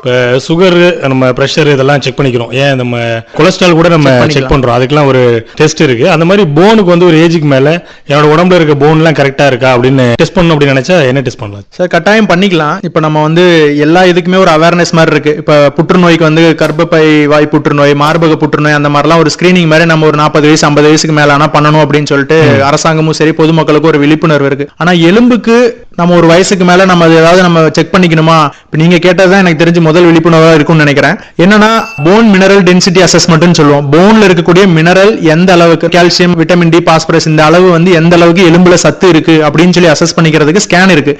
இப்போ சுகர் நம்ம ப்ரெஷர் இதெல்லாம் செக் பண்ணிக்கிறோம். ஏன் நம்ம கொலஸ்ட்ரால் கூட நம்ம செக் பண்றோம். அதுக்கெல்லாம் ஒரு டெஸ்ட் இருக்கு. அந்த மாதிரி போனுக்கு வந்து ஒரு ஏஜுக்கு மேல என்னோட உடம்புல இருக்க போன்லாம் கரெக்டா இருக்கா அப்படின்னு டெஸ்ட் பண்ணணும் அப்படின்னு நினைச்சா என்ன டெஸ்ட் பண்ணலாம்? சார் கட்டாயம் பண்ணிக்கலாம். இப்போ நம்ம வந்து எல்லா இதுக்குமே ஒரு அவேர்னஸ் மாதிரி இருக்கு. இப்போ புற்றுநோய்க்கு வந்து கர்ப்பப்பை வாய் புற்றுநோய் மார்பக புற்றுநோய் அந்த மாதிரிலாம் ஒரு ஸ்கிரீனிங் மாதிரி நம்ம ஒரு நாற்பது வயசு ஐம்பது வயசுக்கு மேல ஆனா பண்ணணும் அப்படின்னு சொல்லிட்டு அரசாங்கமும் சரி பொதுமக்களுக்கும் ஒரு விழிப்புணர்வு இருக்கு. ஆனா எலும்புக்கு நம்ம ஒரு வயசுக்கு மேல நம்ம அது ஏதாவது நம்ம செக் பண்ணிக்கணுமா? இப்போ நீங்க கேட்டதுதான் எனக்கு தெரிஞ்சு முதல் விழிப்புணர்வா இருக்கும்னு நினைக்கிறேன். என்னன்னா போன் மினரல் டென்சிட்டி அசஸ்மெண்ட்னு சொல்லுவோம். போன்ல இருக்கக்கூடிய மினரல் எந்த அளவுக்கு? கால்சியம் விட்டமின் டி பாஸ்பரஸ் இந்த அளவு வந்து எந்த அளவுக்கு எலும்புல சத்து இருக்கு அப்படின்னு சொல்லி அசஸ் பண்ணிக்கிறதுக்கு ஸ்கேன் இருக்கு.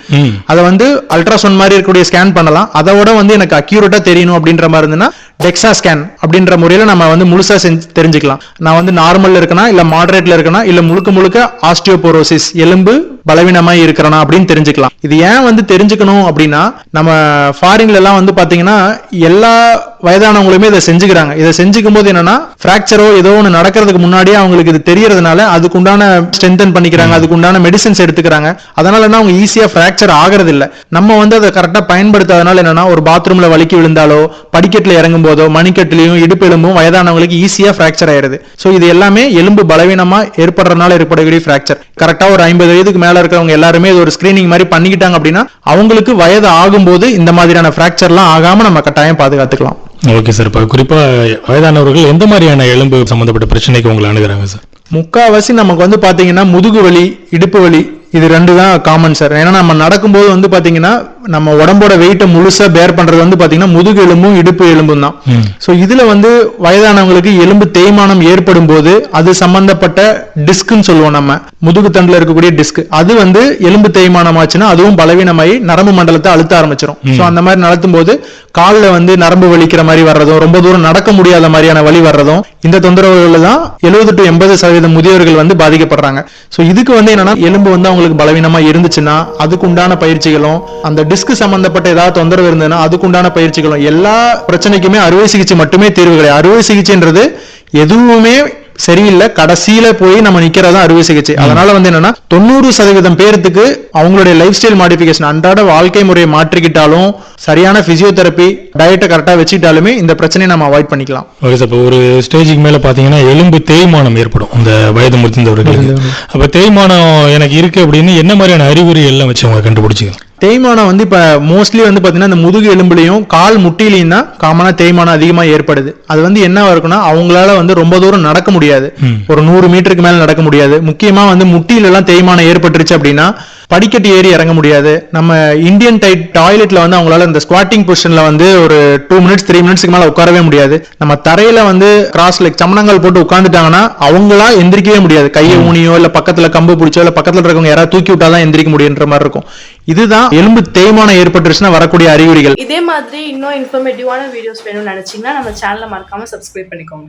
அதை வந்து அல்ட்ராசவுண்ட் மாதிரி இருக்கக்கூடிய ஸ்கேன் பண்ணலாம். அதை விட வந்து எனக்கு அக்யூரேட்டா தெரியணும் அப்படின்ற மாதிரி இருந்ததுன்னா டெக்ஸா ஸ்கேன் அப்படின்ற முறையில் நம்ம வந்து முழுசா செஞ்சு தெரிஞ்சுக்கலாம். நான் வந்து நார்மல்ல இருக்கனா இல்ல மாடரேட்ல இருக்கனா இல்ல முழுக்க முழுக்க ஆஸ்டியோபோரோசிஸ் எலும்பு பலவீனமா இருக்கிறனா அப்படின்னு தெரிஞ்சுக்கலாம். இது ஏன் வந்து தெரிஞ்சுக்கணும் அப்படின்னா நம்ம ஃபாரின்ல எல்லாம் வந்து பாத்தீங்கன்னா எல்லா வயதானவங்களுமே இதை செஞ்சுக்கிறாங்க. இதை செஞ்சுக்கும் போது என்னன்னா பிராக்சரோ ஏதோ ஒன்று நடக்கிறதுக்கு முன்னாடியே அவங்களுக்கு இது தெரியறதுனால அதுக்குண்டான ஸ்ட்ரென்தன் பண்ணிக்கிறாங்க அதுக்குண்டான மெடிசன்ஸ் எடுத்துக்கிறாங்க. அதனால என்ன அவங்க ஈஸியா ஃபிராக்சர் ஆகிறது இல்ல நம்ம வந்து அதை கரெக்டா பயன்படுத்தாதனால என்னன்னா ஒரு பாத்ரூம்ல வலிக்கு விழுந்தாலோ படிக்கட்டுல இறங்கும் போதோ மணிக்கட்டுலயும் இடுப்பு எலும்பும் வயதானவங்களுக்கு ஈஸியா ஃபிராக்சர் ஆயிருது ஸோ இது எல்லாமே எலும்பு பலவீனமா ஏற்படுறதுனால ஏற்படக்கூடிய ஃபிராக்சர் கரெக்டா ஒரு ஐம்பது வயதுக்கு மேல இருக்கிறவங்க எல்லாருமே இது ஒரு ஸ்கிரீனிங் மாதிரி பண்ணிக்கிட்டாங்க அப்படின்னா அவங்களுக்கு வயது ஆகும்போது இந்த மாதிரியான ஃபிராக்சர்லாம் ஆகாம நம்ம கட்டாயம் பாதுகாத்துக்கலாம். Okay sir. இப்போ குறிப்பாக வயதானவர்கள் எந்த மாதிரியான எலும்பு சம்மந்தப்பட்ட பிரச்சனைக்கு உங்களை அணுகிறாங்க சார்? முக்காவாசி நமக்கு வந்து பார்த்தீங்கன்னா முதுகு வலி இடுப்பு வலி இது ரெண்டு தான் காமன் சார். ஏன்னா நம்ம நடக்கும்போது வந்து பார்த்தீங்கன்னா நம்ம உடம்போட வெயிட்டை முழுசா பேர் பண்றது வந்து பாத்தீங்கன்னா முதுகு எலும்பும் இடுப்பு எலும்பும் தான். சோ இதுல வந்து வயதானவங்களுக்கு எலும்பு தேய்மானம் ஏற்படும் போது அது சம்பந்தப்பட்ட டிஸ்க்னு சொல்லுவோம் நம்ம. முதுகு தண்டுல இருக்கக்கூடிய டிஸ்க் அது வந்து எலும்பு தேய்மானம் ஆச்சுன்னா அதுவும் பலவீனமாயி நரம்பு மண்டலத்தை அழுத்த ஆரம்பிச்சிடும் சோ அந்த மாதிரி நடத்தும் போது கால்ல வந்து நரம்பு வலிக்கிற மாதிரி வர்றதும் ரொம்ப தூரம் நடக்க முடியாத மாதிரியான வலி வர்றதும் இந்த தொந்தரவுகள் தான் எழுபது டு எண்பது சதவீதம் முதியோர்கள் வந்து பாதிக்கப்படுறாங்க. சோ இதுக்கு வந்து என்னன்னா எலும்பு வந்து அவங்களுக்கு பலவீனமா இருந்துச்சுன்னா அதுக்கு உண்டான பயிற்சிகளும் அந்த டிஸ்க் சம்பந்தப்பட்ட ஏதாவது தொந்தரவு இருந்ததுன்னா அதுக்கு உண்டான பயிற்சிகளும் எல்லா பிரச்சனைக்குமே அறுவை சிகிச்சை மட்டுமே தீர்வு கிடையாது. அறுவை சிகிச்சைன்றது எதுவுமே சரியில்லை. கடைசியில போய் நம்ம நிக்கிறதா அறுவை சிகிச்சை. அதனால வந்து என்னன்னா தொண்ணூறு சதவீதம் பேர்த்துக்கு அவங்களுடைய லைஃப் ஸ்டைல் மாடிஃபிகேஷன் அன்றாட வாழ்க்கை முறையை மாற்றிக்கிட்டாலும் சரியான பிசியோதெரப்பி டயட்டை கரெக்டா வச்சுக்கிட்டாலுமே இந்த பிரச்சனையை நம்ம அவாய்ட் பண்ணிக்கலாம். ஓகே சார் இப்போ ஒரு ஸ்டேஜுக்கு மேல பாத்தீங்கன்னா எலும்பு தேய்மானம் ஏற்படும். இந்த வயது முதிர்ந்தவர்களுக்கு அப்ப தேய்மானம் எனக்கு இருக்கு அப்படின்னு என்ன மாதிரியான அறிகுறி எல்லாம் வச்சு அவங்க கண்டுபிடிச்சிக்கலாம்? தேய்மானம் வந்து இப்ப மோஸ்ட்லி வந்து பாத்தீங்கன்னா இந்த முதுகு எலும்புலையும் கால் முட்டிலையும் தான் காமனா தேய்மானம் அதிகமா ஏற்படுது. அது வந்து என்னவா இருக்குன்னா அவங்களால வந்து ரொம்ப தூரம் நடக்க முடியாது. ஒரு நூறு மீட்டருக்கு மேல நடக்க முடியாது. முக்கியமா வந்து முட்டியில எல்லாம் தேய்மானம் ஏற்பட்டுருச்சு அப்படின்னா படிக்கட்டு ஏறி இறங்க முடியாது. நம்ம இந்தியன் டைட் டாய்லெட்ல வந்து அவங்களால இந்த ஸ்குவாட்டிங் பொசிஷன்ல வந்து ஒரு டூ மினிட்ஸ் த்ரீ மினிட்ஸ்க்கு மேல உட்காரவே முடியாது. நம்ம தரையில வந்து கிராஸ் லைக் சமணங்கள் போட்டு உட்காந்துட்டாங்கன்னா அவங்களா எந்திரிக்கவே முடியாது. கையை ஊனியோ இல்ல பக்கத்துல கம்பு பிடிச்சோ இல்ல பக்கத்துல இருக்கவங்க யாராவது தூக்கி விட்டாதான் எந்திரிக்க முடியுன்ற மாதிரி இருக்கும். இதுதான் எலும்பு தேய்மானம் ஏற்பட்டுருச்சுன்னா வரக்கூடிய அறிகுறிகள். இதே மாதிரி இன்னும் இன்ஃபர்மேட்டிவான வீடியோஸ் வேணும்னு நினைச்சீங்கன்னா நம்ம சேனலை மறக்காம சப்ஸ்கிரைப் பண்ணிக்கோங்க.